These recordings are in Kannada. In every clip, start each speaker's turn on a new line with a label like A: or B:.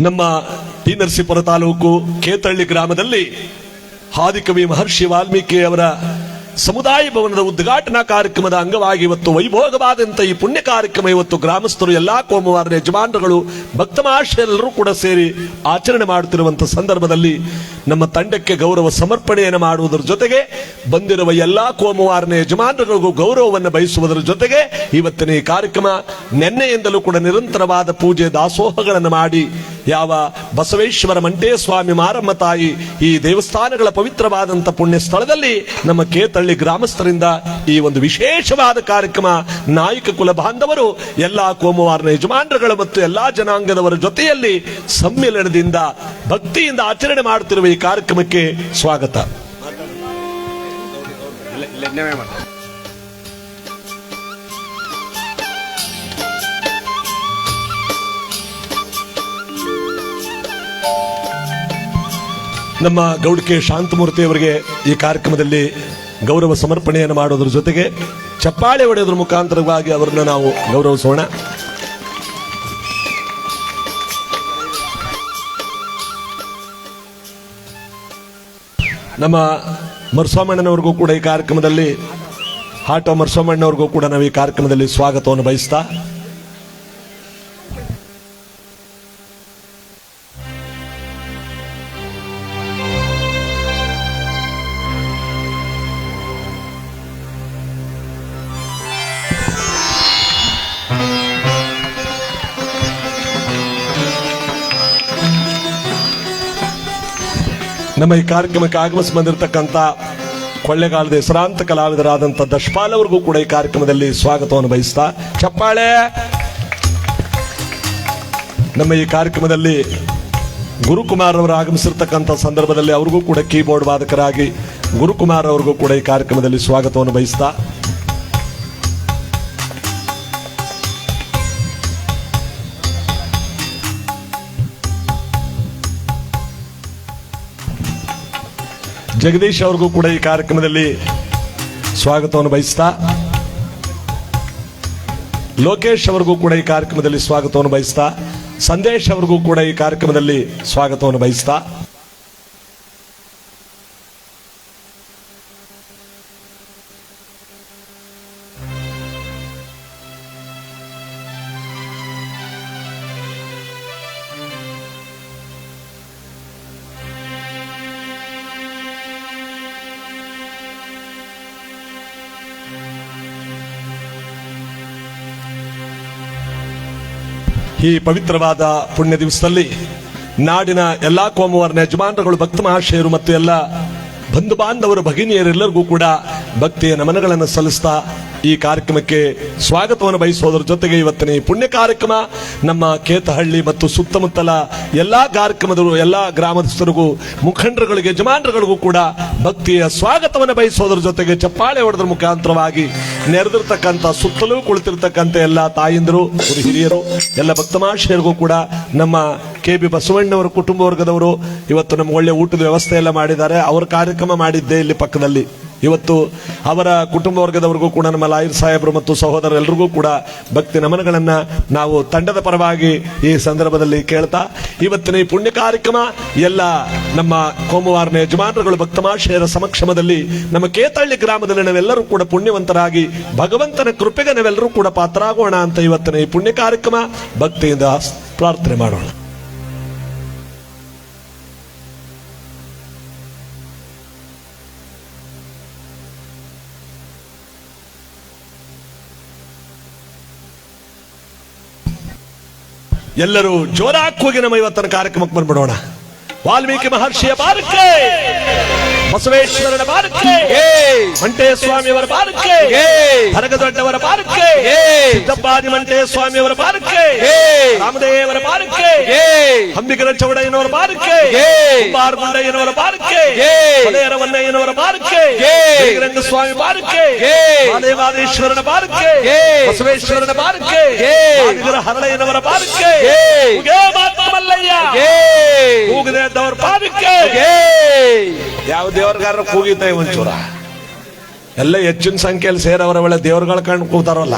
A: ನಮ್ಮ ಟಿ ನರಸೀಪುರ ತಾಲೂಕು ಕೇತಳ್ಳಿ ಗ್ರಾಮದಲ್ಲಿ ಆದಿಕವಿ ಮಹರ್ಷಿ ವಾಲ್ಮೀಕಿ ಅವರ ಸಮುದಾಯ ಭವನದ ಉದ್ಘಾಟನಾ ಕಾರ್ಯಕ್ರಮದ ಅಂಗವಾಗಿ ಇವತ್ತು ವೈಭೋಗವಾದಂಥ ಈ ಪುಣ್ಯ ಕಾರ್ಯಕ್ರಮ ಇವತ್ತು ಗ್ರಾಮಸ್ಥರು ಎಲ್ಲಾ ಕೋಮವಾರ ಯಜಮಾನರುಗಳು, ಭಕ್ತ ಮಹಾಶಯರೆಲ್ಲರೂ ಕೂಡ ಸೇರಿ ಆಚರಣೆ ಮಾಡುತ್ತಿರುವಂತಹ ಸಂದರ್ಭದಲ್ಲಿ ನಮ್ಮ ತಂಡಕ್ಕೆ ಗೌರವ ಸಮರ್ಪಣೆಯನ್ನು ಮಾಡುವುದರ ಜೊತೆಗೆ ಬಂದಿರುವ ಎಲ್ಲಾ ಕೋಮವಾರನ ಯಜಮಾನರುಗಳಿಗೂ ಗೌರವವನ್ನು ಬಯಸುವುದರ ಜೊತೆಗೆ ಇವತ್ತಿನ ಈ ಕಾರ್ಯಕ್ರಮ ನಿನ್ನೆಯಿಂದಲೂ ಕೂಡ ನಿರಂತರವಾದ ಪೂಜೆ ದಾಸೋಹಗಳನ್ನು ಮಾಡಿ ಯಾವ ಬಸವೇಶ್ವರ ಮಂಟೇ ಸ್ವಾಮಿ ಮಾರಮ್ಮ ತಾಯಿ ಈ ದೇವಸ್ಥಾನಗಳ ಪವಿತ್ರವಾದಂಥ ಪುಣ್ಯ ಸ್ಥಳದಲ್ಲಿ ನಮ್ಮ ಕೇತಳ್ಳಿ ಗ್ರಾಮಸ್ಥರಿಂದ ಈ ಒಂದು ವಿಶೇಷವಾದ ಕಾರ್ಯಕ್ರಮ ನಾಯಕ ಕುಲ ಬಾಂಧವರು, ಎಲ್ಲಾ ಕೋಮವಾರನ ಯಜಮಾನರುಗಳು ಮತ್ತು ಎಲ್ಲಾ ಜನಾಂಗದವರ ಜೊತೆಯಲ್ಲಿ ಸಮ್ಮಿಲನದಿಂದ ಭಕ್ತಿಯಿಂದ ಆಚರಣೆ ಮಾಡುತ್ತಿರುವ ಈ ಕಾರ್ಯಕ್ರಮಕ್ಕೆ ಸ್ವಾಗತ. ನಮ್ಮ ಗೌಡಿಕೆ ಶಾಂತಮೂರ್ತಿ ಅವರಿಗೆ ಈ ಕಾರ್ಯಕ್ರಮದಲ್ಲಿ ಗೌರವ ಸಮರ್ಪಣೆಯನ್ನು ಮಾಡೋದ್ರ ಜೊತೆಗೆ ಚಪ್ಪಾಳೆ ಹೊಡೆಯೋದ್ರ ಮುಖಾಂತರವಾಗಿ ಅವರನ್ನ ನಾವು ಗೌರವಿಸೋಣ. ನಮ್ಮ ಮರ್ಸೋಮಣ್ಣನವ್ರಿಗೂ ಕೂಡ ಈ ಕಾರ್ಯಕ್ರಮದಲ್ಲಿ, ಹಾಟೋ ಮರ್ಸೋಮಣ್ಣವ್ರಿಗೂ ಕೂಡ ನಾವು ಈ ಕಾರ್ಯಕ್ರಮದಲ್ಲಿ ಸ್ವಾಗತವನ್ನು ಬಯಸ್ತಾ ನಮ್ಮ ಈ ಕಾರ್ಯಕ್ರಮಕ್ಕೆ ಆಗಮಿಸಿ ಬಂದಿರತಕ್ಕಂಥ ಕೊಳ್ಳೆಗಾಲದ ಹೆಸರಾಂತ ಕಲಾವಿದರಾದಂಥ ದಶಪಾಲ್ ಅವ್ರಿಗೂ ಕೂಡ ಈ ಕಾರ್ಯಕ್ರಮದಲ್ಲಿ ಸ್ವಾಗತವನ್ನು ಬಯಸ್ತಾ ಚಪ್ಪಾಳೆ ನಮ್ಮ ಈ ಕಾರ್ಯಕ್ರಮದಲ್ಲಿ ಗುರುಕುಮಾರ್ ಅವರು ಆಗಮಿಸಿರ್ತಕ್ಕಂಥ ಸಂದರ್ಭದಲ್ಲಿ ಅವ್ರಿಗೂ ಕೂಡ ಕೀಬೋರ್ಡ್ ವಾದಕರಾಗಿ ಗುರುಕುಮಾರ್ ಅವ್ರಿಗೂ ಕೂಡ ಈ ಕಾರ್ಯಕ್ರಮದಲ್ಲಿ ಸ್ವಾಗತವನ್ನು ಬಯಸ್ತಾ ಜಗದೀಶ್ ಅವ್ರಿಗೂ ಕೂಡ ಈ ಕಾರ್ಯಕ್ರಮದಲ್ಲಿ ಸ್ವಾಗತವನ್ನು ಬಯಸ್ತಾ, ಲೋಕೇಶ್ ಅವ್ರಿಗೂ ಕೂಡ ಈ ಕಾರ್ಯಕ್ರಮದಲ್ಲಿ ಸ್ವಾಗತವನ್ನು ಬಯಸ್ತಾ, ಸಂದೇಶ್ ಅವ್ರಿಗೂ ಕೂಡ ಈ ಕಾರ್ಯಕ್ರಮದಲ್ಲಿ ಸ್ವಾಗತವನ್ನು ಬಯಸ್ತಾ. ಈ ಪವಿತ್ರವಾದ ಪುಣ್ಯ ದಿವಸದಲ್ಲಿ ನಾಡಿನ ಎಲ್ಲಾ ಕೋಮವರ್ನ ಯಜಮಾನರುಗಳು, ಭಕ್ತ ಮಹಾಶಯರು ಮತ್ತು ಎಲ್ಲ ಬಂಧು ಬಾಂಧವರು, ಭಗಿನಿಯರೆಲ್ಲರಿಗೂ ಕೂಡ ಭಕ್ತಿಯ ನಮನಗಳನ್ನು ಸಲ್ಲಿಸ್ತಾ ಈ ಕಾರ್ಯಕ್ರಮಕ್ಕೆ ಸ್ವಾಗತವನ್ನು ಬಯಸುವುದರ ಜೊತೆಗೆ ಇವತ್ತಿನ ಈ ಪುಣ್ಯ ಕಾರ್ಯಕ್ರಮ, ನಮ್ಮ ಕೇತಹಳ್ಳಿ ಮತ್ತು ಸುತ್ತಮುತ್ತಲ ಎಲ್ಲಾ ಕಾರ್ಯಕ್ರಮದವರು ಎಲ್ಲಾ ಗ್ರಾಮಸ್ಥರಿಗೂ, ಮುಖಂಡರುಗಳಿಗೆ, ಯಜಮಾನರುಗಳಿಗೂ ಕೂಡ ಭಕ್ತಿಯ ಸ್ವಾಗತವನ್ನು ಬಯಸುವುದರ ಜೊತೆಗೆ ಚಪ್ಪಾಳೆ ಹೊಡೆದ್ರ ಮುಖಾಂತರವಾಗಿ ನೆರೆದಿರ್ತಕ್ಕಂಥ, ಸುತ್ತಲೂ ಕುಳಿತಿರ್ತಕ್ಕಂಥ ಎಲ್ಲ ತಾಯಂದಿರು ಹಿರಿಯರು, ಎಲ್ಲ ಭಕ್ತಮಾಶಯರಿಗೂ ಕೂಡ ನಮ್ಮ ಕೆ ಬಿ ಬಸವಣ್ಣವರ ಕುಟುಂಬ ವರ್ಗದವರು ಇವತ್ತು ನಮ್ಗೆ ಒಳ್ಳೆ ಊಟದ ವ್ಯವಸ್ಥೆ ಎಲ್ಲ ಮಾಡಿದ್ದಾರೆ. ಅವರ ಕಾರ್ಯಕ್ರಮ ಮಾಡಿದ್ದೆ ಇಲ್ಲಿ ಪಕ್ಕದಲ್ಲಿ. ಇವತ್ತು ಅವರ ಕುಟುಂಬ ವರ್ಗದವರಿಗೂ ಕೂಡ ನಮ್ಮ ಲಾಯರ್ ಸಾಹೇಬರು ಮತ್ತು ಸಹೋದರರೆಲ್ಲರಿಗೂ ಕೂಡ ಭಕ್ತಿ ನಮನಗಳನ್ನು ನಾವು ತಂಡದ ಪರವಾಗಿ ಈ ಸಂದರ್ಭದಲ್ಲಿ ಕೇಳ್ತಾ, ಇವತ್ತಿನ ಈ ಪುಣ್ಯ ಕಾರ್ಯಕ್ರಮ ಎಲ್ಲ ನಮ್ಮ ಕೋಮವಾರನ ಯಜಮಾನರುಗಳು ಭಕ್ತಮಾಶಯರ ಸಮಕ್ಷಮದಲ್ಲಿ ನಮ್ಮ ಕೇತಳ್ಳಿ ಗ್ರಾಮದಲ್ಲಿ ನಾವೆಲ್ಲರೂ ಕೂಡ ಪುಣ್ಯವಂತರಾಗಿ ಭಗವಂತನ ಕೃಪೆಗೆ ನಾವೆಲ್ಲರೂ ಕೂಡ ಪಾತ್ರರಾಗೋಣ ಅಂತ ಇವತ್ತಿನ ಈ ಪುಣ್ಯ ಕಾರ್ಯಕ್ರಮ. ಭಕ್ತಿಯಿಂದ ಪ್ರಾರ್ಥನೆ ಮಾಡೋಣ. ಎಲ್ಲರೂ ಜೋರಾಗಿ ಹೋಗಿ ನಮ್ಮ ಇವತ್ತಿನ ಕಾರ್ಯಕ್ರಮಕ್ಕೆ ಬಂದ್ಬಿಡೋಣ. ವಾಲ್ಮೀಕಿ ಮಹರ್ಷಿಯ ಬಾರಕ್ಕೆ ಬಸವೇಶ್ವರನ ಬಾರಕ್ಕೆ ಮಂಟೇ ಸ್ವಾಮಿಯವರ ಬಾರಕ್ಕೆ ಹರಗದೊಡ್ಡವರ ಬಾರಕ್ಕೆ ಸಿದ್ದಪ್ಪಾದಿ ಮಂಟೇ ಸ್ವಾಮಿಯವರ ಬಾರಕ್ಕೆ ರಾಮದೇವರ ಬಾರಕ್ಕೆ ಹಂಬಿಗರ ಚೌಡಯ್ಯನವರ ಬಾರಕ್ಕೆ ಕುಂಬಾರಗುಂಡಯ್ಯನವರ ಬಾರಕ್ಕೆ ಹೊಲೆಯರವನ್ನಯ್ಯನವರ ಬಾರಕ್ಕೆ ರಂಗ ಸ್ವಾಮಿ ಬಾರಕ್ಕೆ ಮಾದೇವಾದೇಶ್ವರನ ಬಾರಕ್ಕೆ ಬಸವೇಶ್ವರನ ಬಾರಕ್ಕೆ ಆದಿಗರ ಹರಳಯ್ಯನವರ ಬಾರಕ್ಕೆ ಉಗೇ ಮಾತ್ರ ಮಲ್ಲಯ್ಯ ಕೂಗದೆ ಇದ್ದವ್ರ ಪಾದಕ್ಕೆ ಯಾವ ದೇವರಿಗಾರ ಕೂಗಿತ ಒಂಚೂರ. ಎಲ್ಲ ಹೆಚ್ಚಿನ ಸಂಖ್ಯೆಯಲ್ಲಿ ಸೇರವರ ವೇಳೆ ದೇವರುಗಳ ಕಂಡು ಕೂತಾರಲ್ಲ.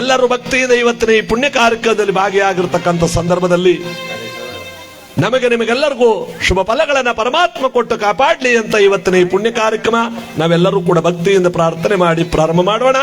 A: ಎಲ್ಲರೂ ಭಕ್ತಿಯಿಂದ ಇವತ್ತಿನ ಈ ಪುಣ್ಯ ಕಾರ್ಯಕ್ರಮದಲ್ಲಿ ಭಾಗಿಯಾಗಿರ್ತಕ್ಕಂಥ ಸಂದರ್ಭದಲ್ಲಿ ನಮಗೆ ನಿಮಗೆಲ್ಲರಿಗೂ ಶುಭ ಫಲಗಳನ್ನ ಪರಮಾತ್ಮ ಕೊಟ್ಟು ಕಾಪಾಡ್ಲಿ ಅಂತ ಇವತ್ತಿನ ಈ ಪುಣ್ಯ ಕಾರ್ಯಕ್ರಮ ನಾವೆಲ್ಲರೂ ಕೂಡ ಭಕ್ತಿಯಿಂದ ಪ್ರಾರ್ಥನೆ ಮಾಡಿ ಪ್ರಾರಂಭ ಮಾಡೋಣ.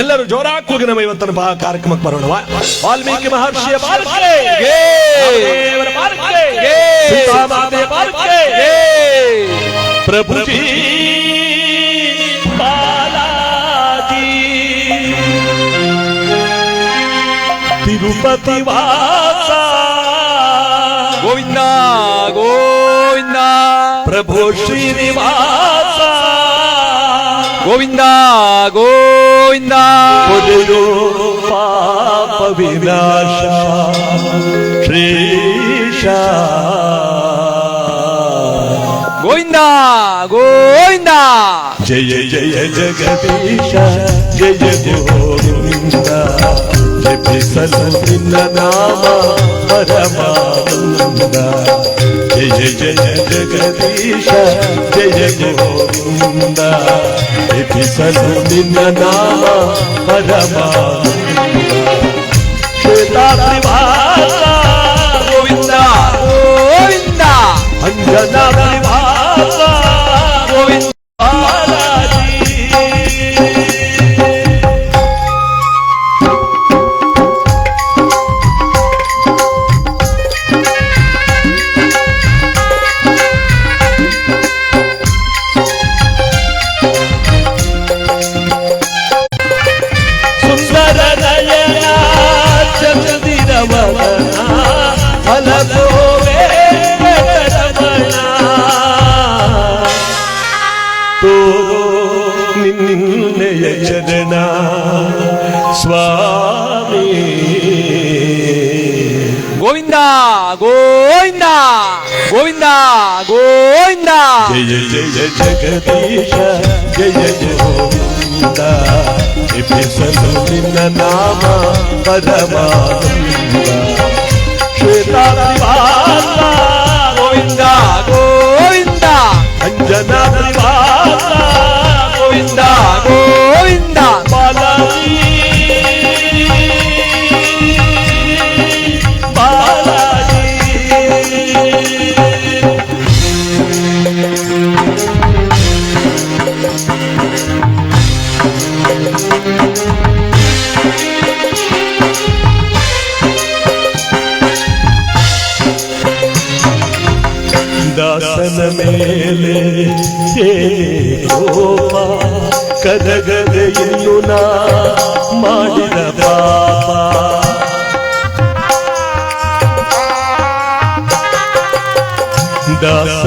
A: ಎಲ್ಲರೂ ಜೋರಾಗಿ ನಮ್ಮ ಇವತ್ತಿನ ಬಾ- ಕಾರ್ಯಕ್ರಮಕ್ಕೆ ಬರೋಣ ವಾಲ್ಮೀಕಿ ಮಹರ್ಷಿಯ ಬಾಲಕ್ಕೆ ದೇವರ ಬಾಲಕ್ಕೆ ಸೀತಾಮಾತೆಯ ಬಾಲಕ್ಕೆ ಪ್ರಭುಜಿ ಬಾಲಾಜಿ ತಿರುಪತಿ ವಾಸ
B: ಗೋವಿಂದ ಗೋವಿಂದ
A: ಪ್ರಭು ಶ್ರೀನಿವಾಸ గోవిందా గోవిందా పాప వినాశ శ్రీష
B: గోవిందా గోవిందా
A: జయ
B: జయ
A: జగదీశ జయ గోవిందా జపిసలు నిన్న నామ పరమా గోవింద జయ జయ
B: జగదీశ జయ గోవింద. పిసలు
A: నిన్న నామ పరమా గోవింద. గోవింద. అంజనా జయ జయ జగదీశ జయ
B: గోవింద. ఎపిసలు
A: నిన్న
B: నామ పరమానంద.
A: శ్వేత గోవిందా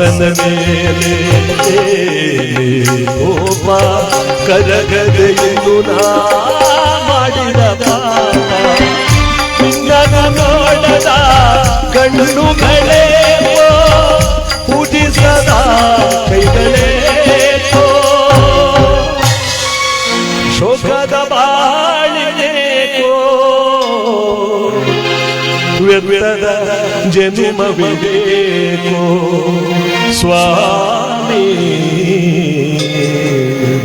A: ದಾಸನ ಮೇಲೆ. ಕೋಪ ಕರಗದೆಯನ್ನು ಮಾಡಿದ ಪಾಪ ನೋಡದ ಕಣ್ಣುಗಳೇ ಪೂಜಿಸದ ಕೈಗಳೇ ವ್ಯರ್ಥದ ಜನ್ಮವಿದೇಕೋ ಸ್ವಾಮಿ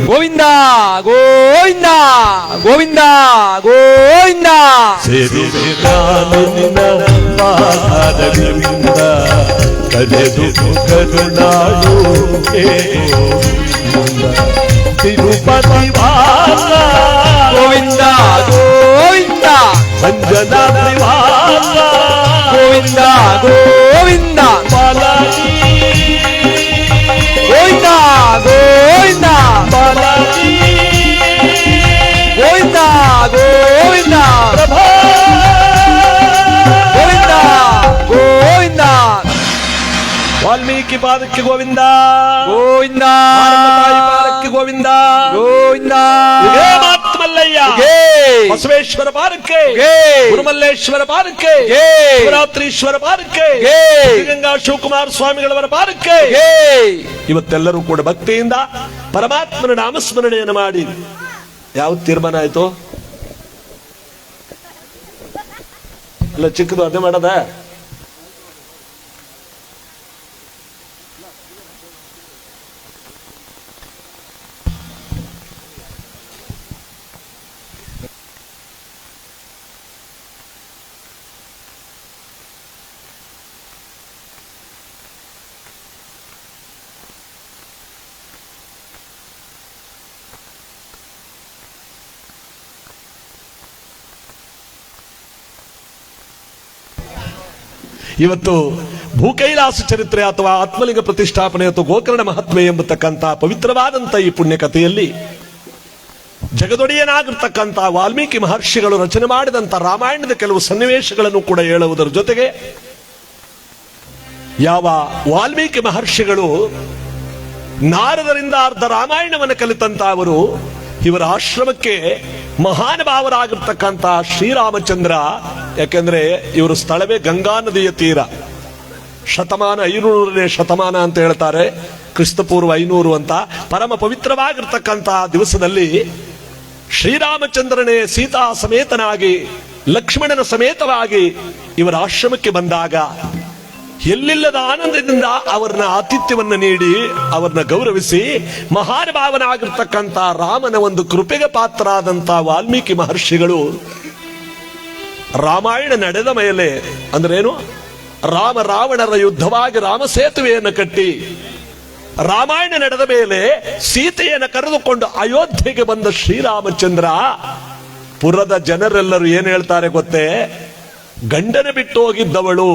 B: ಗೋವಿಂದ ಗೋವಿಂದ ಗೋವಿಂದ ಗೋವಿಂದ
A: ಸೇರಿದೆ ನಾನು ನಿನ್ನ ಪಾದದಿಂದ ಕರೆದು ಕರುಣಾಡು ಹೇ ಗೋವಿಂದ. ತಿರುಪತಿ ವಾಸ
B: ಗೋವಿಂದ ಗೋವಿಂದ అంజనా గోవింద
A: గోవింద. గోవింద గోవింద.
B: గోవింద
A: గోవింద. గోవింద గోవింద. వాల్మీకి
B: పాదకి
A: గోవింద. గోవింద. గోవింద.
B: గోవింద.
A: ಬಸವೇಶ್ವರ
B: ಪಾರ್ಕೆ.
A: ಗುರುಮಲ್ಲೇಶ್ವರ
B: ಪಾರ್ಕೆ.
A: ಶಿವರಾತ್ರೀಶ್ವರ
B: ಪಾರ್ಕೆ.
A: ಗಂಗಾ ಶಿವಕುಮಾರ ಸ್ವಾಮಿಗಳವರ
B: ಪಾರ್ಕೆ.
A: ಇವತ್ತೆಲ್ಲರೂ ಕೂಡ ಭಕ್ತಿಯಿಂದ ಪರಮಾತ್ಮನ ನಾಮಸ್ಮರಣೆಯನ್ನು ಮಾಡಿ ಯಾವ ತೀರ್ಮಾನ ಆಯ್ತು ಅಲ್ಲ ಚಿಕ್ಕದು ಅದೇ ಮಾಡದ ಇವತ್ತು ಭೂಕೈಲಾಸ ಚರಿತ್ರೆ ಅಥವಾ ಆತ್ಮಲಿಂಗ ಪ್ರತಿಷ್ಠಾಪನೆ ಅಥವಾ ಗೋಕರ್ಣ ಮಹತ್ವ ಎಂಬತಕ್ಕಂತಹ ಪವಿತ್ರವಾದಂಥ ಈ ಪುಣ್ಯ ಕಥೆಯಲ್ಲಿ ಜಗದೊಡೆಯನಾಗಿರ್ತಕ್ಕಂಥ ವಾಲ್ಮೀಕಿ ಮಹರ್ಷಿಗಳು ರಚನೆ ಮಾಡಿದಂಥ ರಾಮಾಯಣದ ಕೆಲವು ಸನ್ನಿವೇಶಗಳನ್ನು ಕೂಡ ಹೇಳುವುದರ ಜೊತೆಗೆ ಯಾವ ವಾಲ್ಮೀಕಿ ಮಹರ್ಷಿಗಳು ನಾರದರಿಂದ ಅರ್ಧ ರಾಮಾಯಣವನ್ನು ಕಲಿತಂತ ಅವರು, ಇವರ ಆಶ್ರಮಕ್ಕೆ ಮಹಾನುಭಾವರಾಗಿರ್ತಕ್ಕಂಥ ಶ್ರೀರಾಮಚಂದ್ರ ಯಾಕೆಂದ್ರೆ ಇವರು ಸ್ಥಳವೇ ಗಂಗಾ ನದಿಯ ತೀರ. ಶತಮಾನ, ಐನೂರನೇ ಶತಮಾನ ಅಂತ ಹೇಳ್ತಾರೆ. ಕ್ರಿಸ್ತಪೂರ್ವ ಐನೂರು ಅಂತ. ಪರಮ ಪವಿತ್ರವಾಗಿರ್ತಕ್ಕಂತಹ ದಿವಸದಲ್ಲಿ ಶ್ರೀರಾಮಚಂದ್ರನೇ ಸೀತಾ ಸಮೇತನಾಗಿ, ಲಕ್ಷ್ಮಣನ ಸಮೇತವಾಗಿ ಇವರ ಆಶ್ರಮಕ್ಕೆ ಬಂದಾಗ ಎಲ್ಲಿಲ್ಲದ ಆನಂದದಿಂದ ಅವರನ್ನ ಆತಿಥ್ಯವನ್ನು ನೀಡಿ ಅವರನ್ನ ಗೌರವಿಸಿ ಮಹಾನುಭಾವನಾಗಿರ್ತಕ್ಕಂಥ ರಾಮನ ಒಂದು ಕೃಪೆಗೆ ಪಾತ್ರರಾದಂಥ ವಾಲ್ಮೀಕಿ ಮಹರ್ಷಿಗಳು ರಾಮಾಯಣ ನಡೆದ ಮೇಲೆ ಅಂದ್ರೇನು? ರಾಮ ರಾವಣರ ಯುದ್ಧವಾಗಿ ರಾಮ ಸೇತುವೆಯನ್ನು ಕಟ್ಟಿ ರಾಮಾಯಣ ನಡೆದ ಮೇಲೆ ಸೀತೆಯನ್ನು ಕರೆದುಕೊಂಡು ಅಯೋಧ್ಯೆಗೆ ಬಂದ ಶ್ರೀರಾಮಚಂದ್ರ, ಪುರದ ಜನರೆಲ್ಲರೂ ಏನು ಹೇಳ್ತಾರೆ ಗೊತ್ತೇ? ಗಂಡನ ಬಿಟ್ಟು ಹೋಗಿದ್ದವಳು,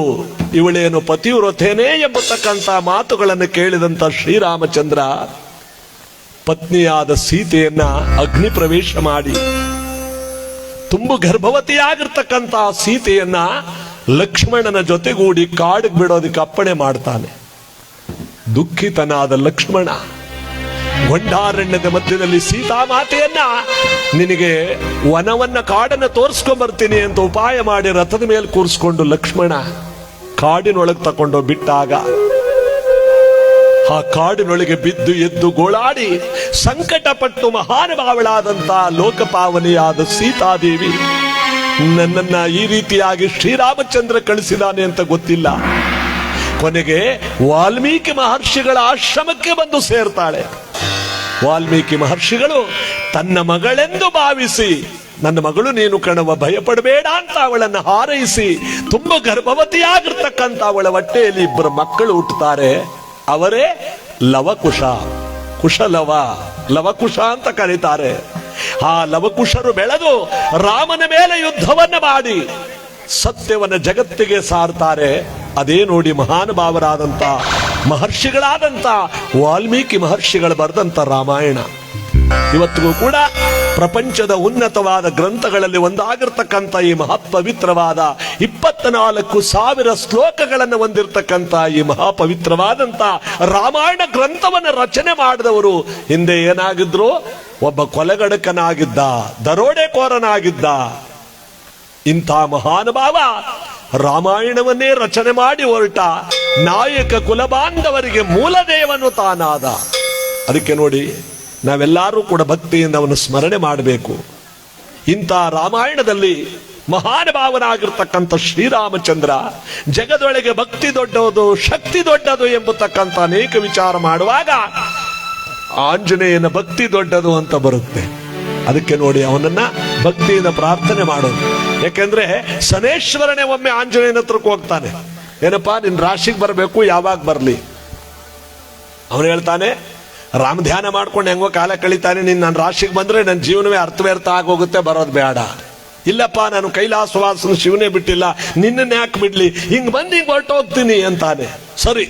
A: ಇವಳೇನು ಪತಿವ್ರತೇನೇ ಎಂಬತಕ್ಕಂತ ಮಾತುಗಳನ್ನು ಕೇಳಿದಂತ ಶ್ರೀರಾಮಚಂದ್ರ ಪತ್ನಿಯಾದ ಸೀತೆಯನ್ನ ಅಗ್ನಿ ಪ್ರವೇಶ ಮಾಡಿ ತುಂಬು ಗರ್ಭವತಿಯಾಗಿರ್ತಕ್ಕಂಥ ಸೀತೆಯನ್ನ ಲಕ್ಷ್ಮಣನ ಜೊತೆಗೂಡಿ ಕಾಡಿಗೆ ಬಿಡೋದಕ್ಕೆ ಅಪ್ಪಣೆ ಮಾಡ್ತಾನೆ. ದುಃಖಿತನಾದ ಲಕ್ಷ್ಮಣ ಗೊಂಡಾರಣ್ಯದ ಮಧ್ಯದಲ್ಲಿ ಸೀತಾ ಮಾತೆಯನ್ನ ನಿನಗೆ ವನವನ್ನ ಕಾಡನ್ನ ತೋರಿಸ್ಕೊಂಡ್ ಬರ್ತೀನಿ ಅಂತ ಉಪಾಯ ಮಾಡಿ ರಥದ ಮೇಲೆ ಕೂರಿಸ್ಕೊಂಡು ಲಕ್ಷ್ಮಣ ಕಾಡಿನೊಳಗೆ ತಕೊಂಡು ಬಿಟ್ಟಾಗ ಆ ಕಾಡಿನೊಳಗೆ ಬಿದ್ದು ಎದ್ದು ಗೋಳಾಡಿ ಸಂಕಟಪಟ್ಟು ಮಹಾನುಭಾವಳಾದಂತ ಲೋಕಪಾವನಿಯಾದ ಸೀತಾದೇವಿ, ನನ್ನನ್ನ ಈ ರೀತಿಯಾಗಿ ಶ್ರೀರಾಮಚಂದ್ರ ಕಳಿಸಿದಾನೆ ಅಂತ ಗೊತ್ತಿಲ್ಲ. ಕೊನೆಗೆ ವಾಲ್ಮೀಕಿ ಮಹರ್ಷಿಗಳ ಆಶ್ರಮಕ್ಕೆ ಬಂದು ಸೇರ್ತಾಳೆ. ವಾಲ್ಮೀಕಿ ಮಹರ್ಷಿಗಳು, ತನ್ನ ಮಗಳೆಂದು ಭಾವಿಸಿ, ನನ್ನ ಮಗಳು ನೀನು ಕಣವ, ಭಯಪಡಬೇಡ ಅಂತ ಅವಳನ್ನು ಹಾರೈಸಿ, ತುಂಬ ಗರ್ಭವತಿಯಾಗಿರ್ತಕ್ಕಂಥ ಅವಳ ಹೊಟ್ಟೆಯಲ್ಲಿ ಇಬ್ಬರು ಮಕ್ಕಳು ಹುಟ್ಟುತ್ತಾರೆ. ಅವರೇ ಲವಕುಶ. ಕುಶಲವ, ಲವಕುಶ ಅಂತ ಕರೀತಾರೆ. ಆ ಲವಕುಶರು ಬೆಳೆದು ರಾಮನ ಮೇಲೆ ಯುದ್ಧವನ್ನ ಮಾಡಿ ಸತ್ಯವನ್ನ ಜಗತ್ತಿಗೆ ಸಾರ್ತಾರೆ. ಅದೇ ನೋಡಿ ಮಹಾನುಭಾವರಾದಂತ ಮಹರ್ಷಿಗಳಾದಂತ ವಾಲ್ಮೀಕಿ ಮಹರ್ಷಿಗಳು ಬರೆದಂತ ರಾಮಾಯಣ. ಇವತ್ತಿಗೂ ಕೂಡ ಪ್ರಪಂಚದ ಉನ್ನತವಾದ ಗ್ರಂಥಗಳಲ್ಲಿ ಒಂದಾಗಿರ್ತಕ್ಕಂಥ ಈ ಮಹಾಪವಿತ್ರವಾದ ಇಪ್ಪತ್ನಾಲ್ಕು ಸಾವಿರ ಶ್ಲೋಕಗಳನ್ನು ಹೊಂದಿರತಕ್ಕಂಥ ಈ ಮಹಾಪವಿತ್ರವಾದಂಥ ರಾಮಾಯಣ ಗ್ರಂಥವನ್ನು ರಚನೆ ಮಾಡಿದವರು ಹಿಂದೆ ಏನಾಗಿದ್ರು? ಒಬ್ಬ ಕೊಲೆಗಡಕನಾಗಿದ್ದ, ದರೋಡೆಕೋರನಾಗಿದ್ದ. ಇಂಥ ಮಹಾನುಭಾವ ರಾಮಾಯಣವನ್ನೇ ರಚನೆ ಮಾಡಿ ಹೊರಟ ನಾಯಕ ಕುಲಬಾಂಧವರಿಗೆ ಮೂಲದೇವನು ತಾನಾದ. ಅದಕ್ಕೆ ನೋಡಿ ನಾವೆಲ್ಲರೂ ಕೂಡ ಭಕ್ತಿಯಿಂದ ಅವನು ಸ್ಮರಣೆ ಮಾಡಬೇಕು. ಇಂಥ ರಾಮಾಯಣದಲ್ಲಿ ಮಹಾನುಭಾವನಾಗಿರ್ತಕ್ಕಂಥ ಶ್ರೀರಾಮಚಂದ್ರ ಜಗದೊಳಗೆ ಭಕ್ತಿ ದೊಡ್ಡದು, ಶಕ್ತಿ ದೊಡ್ಡದು ಎಂಬತಕ್ಕಂಥ ಅನೇಕ ವಿಚಾರ ಮಾಡುವಾಗ ಆಂಜನೇಯನ ಭಕ್ತಿ ದೊಡ್ಡದು ಅಂತ ಬರುತ್ತೆ. ಅದಕ್ಕೆ ನೋಡಿ ಅವನನ್ನ ಭಕ್ತಿಯಿಂದ ಪ್ರಾರ್ಥನೆ ಮಾಡೋದು. ಯಾಕೆಂದ್ರೆ ಸನೇಶ್ವರನೇ ಒಮ್ಮೆ ಆಂಜನೇಯನ ಹತ್ರಕ್ಕೆ ಹೋಗ್ತಾನೆ. ಏನಪ್ಪಾ ನಿನ್ನ ರಾಶಿಗೆ ಬರಬೇಕು, ಯಾವಾಗ ಬರಲಿ? ಅವನು ಹೇಳ್ತಾನೆ ರಾಮ ಧ್ಯಾನ ಮಾಡ್ಕೊಂಡು ಹೆಂಗೋ ಕಾಲ ಕಳಿತಾನೆ. ನೀನು ನನ್ನ ರಾಶಿಗೆ ಬಂದ್ರೆ ನನ್ನ ಜೀವನವೇ ಅರ್ಥವ್ಯರ್ಥ ಆಗೋಗುತ್ತೆ, ಬರೋದು ಬೇಡ. ಇಲ್ಲಪ್ಪ, ನಾನು ಕೈಲಾಸವಾಸನ ಶಿವನೇ ಬಿಟ್ಟಿಲ್ಲ. ನಿನ್ನನ್ನು ಯಾಕೆ ಬಿಡ್ಲಿ? ಹಿಂಗೆ ಬಂದು ಹಿಂಗೆ ಹೊರಟೋಗ್ತೀನಿ ಅಂತಾನೆ. ಸರಿ.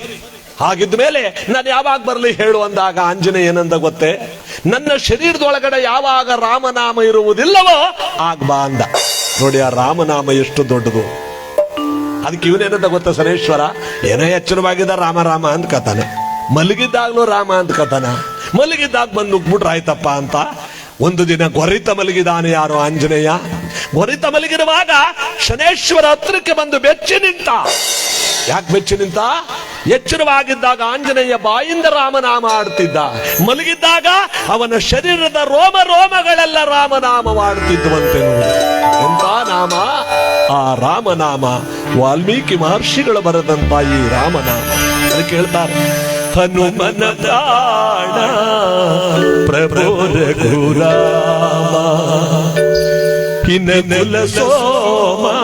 A: ಹಾಗಿದ್ದ ಮೇಲೆ ನಾನು ಯಾವಾಗ ಬರಲಿ ಹೇಳು ಅಂದಾಗ ಆಂಜನೇಯ ಏನಂದ ಗೊತ್ತೇ? ನನ್ನ ಶರೀರದೊಳಗಡೆ ಯಾವಾಗ ರಾಮನಾಮ ಇರುವುದಿಲ್ಲವೋ ಆಗ ಬಾ ಅಂದ. ನೋಡಿ, ಆ ರಾಮನಾಮ ಎಷ್ಟು ದೊಡ್ಡದು. ಅದಕ್ಕೆ ಇವನೇನಂತ ಗೊತ್ತಾ ಸರೇಶ್ವರ ಏನೋ ಎಚ್ಚರವಾಗಿದ್ದ ರಾಮ ರಾಮ ಅಂತ ಕತಾನೆ ಮಲಗಿದ್ದಾಗ್ಲೂ ರಾಮ ಅಂತ ಕಥನ. ಮಲಗಿದ್ದಾಗ ಬಂದು ನುಗ್ಬಿಟ್ರೆ ಆಯ್ತಪ್ಪ ಅಂತ. ಒಂದು ದಿನ ಗೊರಿತ ಮಲಗಿದಾನೆ ಯಾರು ಆಂಜನೇಯ. ಗೊರಿತ ಮಲಗಿರುವಾಗ ಶನೇಶ್ವರ ಹತ್ರಕ್ಕೆ ಬಂದು ಬೆಚ್ಚಿ ನಿಂತ. ಯಾಕೆ ಬೆಚ್ಚಿ ನಿಂತ? ಎಚ್ಚರವಾಗಿದ್ದಾಗ ಆಂಜನೇಯ ಬಾಯಿಂದ ರಾಮನಾಮ ಆಡ್ತಿದ್ದ. ಮಲಗಿದ್ದಾಗ ಅವನ ಶರೀರದ ರೋಮ ರೋಮಗಳೆಲ್ಲ ರಾಮನಾಮವಾಡ್ತಿದ್ವಂತೆ ಮಾಡುತ್ತಿದ್ದುವಂತೆ ಎಂತ ನಾಮ? ಆ ರಾಮನಾಮ. ವಾಲ್ಮೀಕಿ ಮಹರ್ಷಿಗಳು ಬರೆದಂತ ಈ ರಾಮನಾಮ. ಹೇಳ್ತಾರೆ హనుమన ప్రాణ ప్రభో రఘురామా హినముల సోమా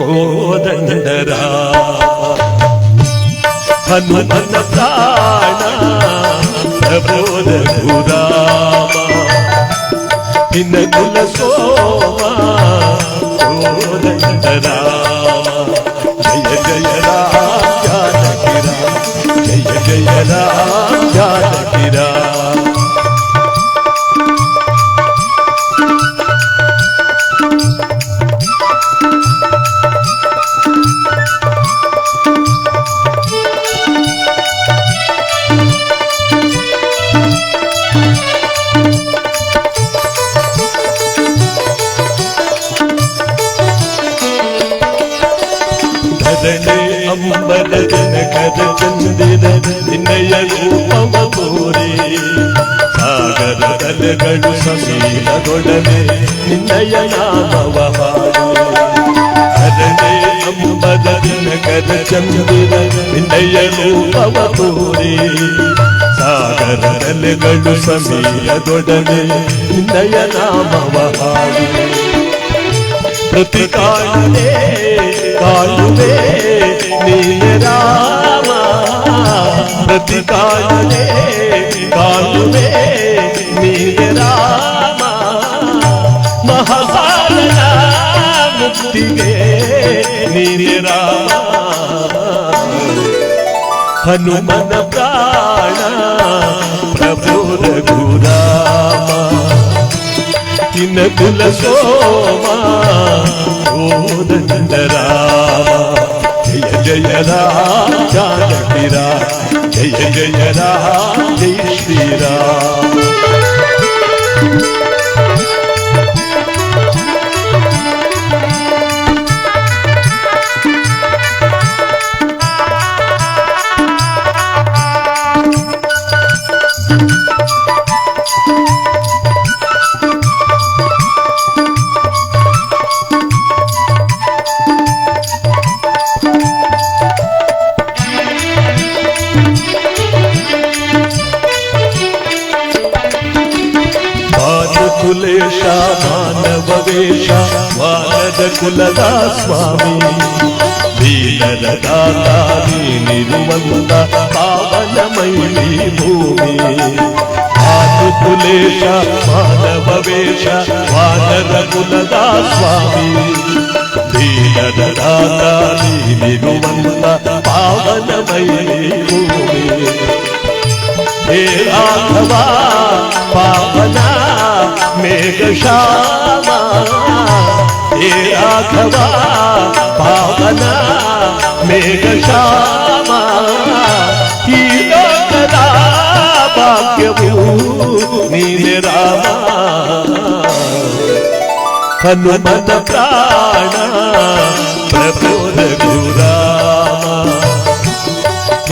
A: కోదండరా? హనుమన ప్రాణ ప్రభో రఘురామా హినముల సోమా కోదండరా? జయ జయ जना जान गिरा ಜಾನಕಿ ರಾಮ ಧರಣೆ ಅಂಬರ ಜನಕರ ಚಂದಿರ ನಿನ್ನಯ ರೂಪವ ತೋರಿ ಸಾಗರ ತಲೆಗಳು ಸಮೀರಗೊಡನೆ ನಿನ್ನಯ ನಾಮವ ಹಾಡು ಧರಣೆ ಅಂಬರ ಜನಕರ ಚಂದಿರ ನಿನ್ನಯ ರೂಪವ ತೋರಿ ಸಾಗರ ತಲೆಗಳು ಸಮೀರಗೊಡನೆ ನಿನ್ನಯ ನಾಮವ ಹಾಡು ಪ್ರತಿ ಕಾಣುವೆ ಕಾಣುವೆ ನೀನ ರಾಮ ಪ್ರತಿ ಕಾಣುವೆ ಕಾಣುವೆ ನೀನ ರಾಮ ಮಹಾಸಾರಣ ಮುಕ್ತಿಗೆ ನೀನ ರಾಮ ಹನುಮನ ಪ್ರಾಣ ಪ್ರಭು ರಘುರಾಮ దీన కుల సోమా. జయ జయ రాజానకిరా జయ జయ రా జయ శ్రీరా కులదా స్వామి దీనర భూమి. ఆకులేశ మానవ వేష వానర కులదా స్వామి దీనర నిరువంత పావనమై భూమి. हे राघवा पावना मेघश्यामा हे राघवा पावना मेघश्यामा ही लोकदा भाग्यभूमि रामा। हनुमत प्राण प्रबोध गुरा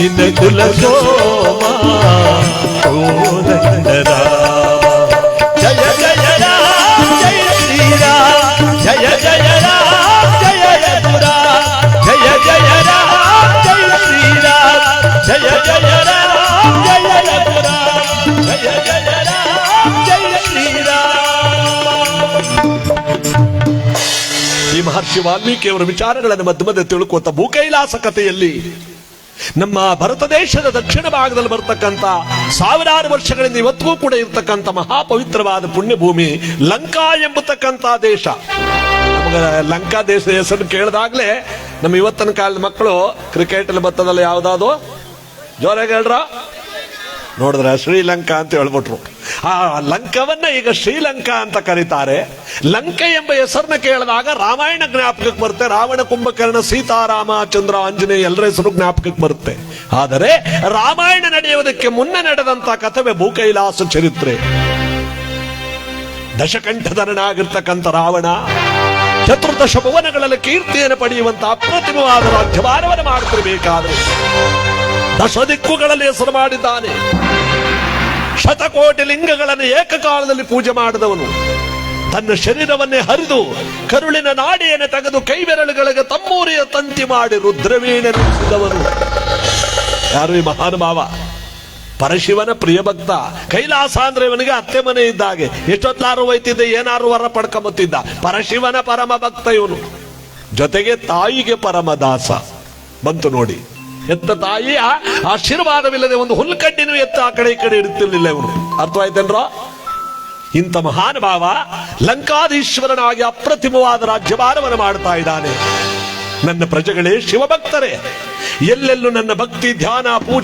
A: ಭಾಗ್ಯವು ನೀನೆ ರಾಮ ಹನುಮನ ಪ್ರಾಣ ಪ್ರಭು ರಘುರಾಮ ನಿನ್ನ ಕುಲ ಸೋಮ ಕೋದಂಡ ರಾಮ ಜಯ ಜಯ ರಾಮ ಜಯ ಶ್ರೀರಾಮ ಜಯ ಜಯ ರಾಮ ಜಯ ರಘುರಾಮ ಜಯ ಜಯ ರಾಮ ಜಯ ಶ್ರೀರಾಮ ಜಯ ಜಯ ರಾಮ ಜಯ ರಘುರಾಮ ಜಯ ಜಯ ರಾಮ ಜಯ ಶ್ರೀರಾಮ ಈ ಮಹರ್ಷಿ ವಾಲ್ಮೀಕಿ ಅವರ ವಿಚಾರಗಳನ್ನು ಮಧ್ಯ ಮಧ್ಯೆ ತಿಳ್ಕೋತ ಭೂಕೈಲಾಸ ಕಥೆಯಲ್ಲಿ ನಮ್ಮ ಭಾರತ ದೇಶದ ದಕ್ಷಿಣ ಭಾಗದಲ್ಲಿ ಬರ್ತಕ್ಕಂಥ ಸಾವಿರಾರು ವರ್ಷಗಳಿಂದ ಇವತ್ತಿಗೂ ಕೂಡ ಇರತಕ್ಕಂಥ ಮಹಾಪವಿತ್ರವಾದ ಪುಣ್ಯಭೂಮಿ ಲಂಕಾ ಎಂಬತಕ್ಕಂಥ ದೇಶ. ಲಂಕಾ ದೇಶದ ಹೆಸರು ಕೇಳಿದಾಗ್ಲೇ ನಮ್ಮ ಇವತ್ತಿನ ಕಾಲದ ಮಕ್ಕಳು ಕ್ರಿಕೆಟ್ ಅಲ್ಲಿ ಬರ್ತದಲ್ಲ ಯಾವ್ದಾದ್ರು ಜೋರಾಗಿ ಹೇಳ್ರ? ನೋಡಿದ್ರ ಶ್ರೀಲಂಕಾ ಅಂತ ಹೇಳ್ಬಿಟ್ರು. ಆ ಲಂಕವನ್ನ ಈಗ ಶ್ರೀಲಂಕಾ ಅಂತ ಕರೀತಾರೆ. ಲಂಕೆ ಎಂಬ ಹೆಸರನ್ನ ಕೇಳಿದಾಗ ರಾಮಾಯಣ ಜ್ಞಾಪಕಕ್ಕೆ ಬರುತ್ತೆ. ರಾವಣ, ಕುಂಭಕರ್ಣ, ಸೀತಾರಾಮ, ಚಂದ್ರ, ಆಂಜನೇಯ ಎಲ್ಲರ ಹೆಸರು ಜ್ಞಾಪಕಕ್ಕೆ ಬರುತ್ತೆ. ಆದರೆ ರಾಮಾಯಣ ನಡೆಯುವುದಕ್ಕೆ ಮುನ್ನ ನಡೆದಂತ ಕಥವೆ ಭೂಕೈಲಾಸ ಚರಿತ್ರೆ. ದಶಕಂಠಧರನಾಗಿರ್ತಕ್ಕಂಥ ರಾವಣ ಚತುರ್ದಶ ಭುವನಗಳಲ್ಲಿ ಕೀರ್ತಿಯನ್ನು ಪಡೆಯುವಂತಹ ಅಪ್ರತಿಮವಾದ ರಾಜ್ಯಭಾರವನ್ನು ಮಾಡುತ್ತಿರಬೇಕಾದ್ರೆ ದಶ ದಿಕ್ಕುಗಳಲ್ಲಿ ಹೆಸರು ಮಾಡಿದ್ದಾನೆ. ಶತಕೋಟಿ ಲಿಂಗಗಳನ್ನು ಏಕಕಾಲದಲ್ಲಿ ಪೂಜೆ ಮಾಡಿದವನು. ತನ್ನ ಶರೀರವನ್ನೇ ಹರಿದು ಕರುಳಿನ ನಾಡಿಯನ್ನು ತೆಗೆದು ಕೈ ಬೆರಳುಗಳಿಗೆ ತಮ್ಮೂರಿಯ ತಂತಿ ಮಾಡಿ ರುದ್ರವೀಣೆ ನುಡಿಸಿದವನು. ಯಾರು ಈ ಮಹಾನುಭಾವ ಪರಶಿವನ ಪ್ರಿಯ ಭಕ್ತ. ಕೈಲಾಸ ಅಂದ್ರೆ ಇವನಿಗೆ ಅತ್ತೆ ಮನೆ ಇದ್ದಾಗೆ. ಎಷ್ಟೊತ್ತಾರು ಹೋಯ್ತಿದ್ದೆ, ಏನಾರು ವರ ಪಡ್ಕೊಂಬತ್ತಿದ್ದ. ಪರಶಿವನ ಪರಮ ಭಕ್ತ ಇವನು. ಜೊತೆಗೆ ತಾಯಿಗೆ ಪರಮ ದಾಸ. ಬಂತು ನೋಡಿ. ಎತ್ತ ತಾಯಿಯ ಆಶೀರ್ವಾದವಿಲ್ಲದೆ ಒಂದು ಹುಲ್ಕಡ್ಡಿನೂ ಎತ್ತ ಆ ಕಡೆ ಈ ಕಡೆ ಇಡುತ್ತಿರ್ಲಿಲ್ಲ ಇವನು. ಅರ್ಥವಾಯ್ತೇನ್ರೋ? ಇಂಥ ಮಹಾನುಭಾವ ಲಂಕಾಧೀಶ್ವರನಾಗಿ ಅಪ್ರತಿಮವಾದ ರಾಜ್ಯಭಾರವನ್ನು ಮಾಡ್ತಾ ಇದ್ದಾನೆ. ನನ್ನ ಪ್ರಜೆಗಳೇ, ಶಿವಭಕ್ತರೇ, ಎಲ್ಲೆಲ್ಲೂ ನನ್ನ ಭಕ್ತಿ, ಧ್ಯಾನ, ಪೂಜೆ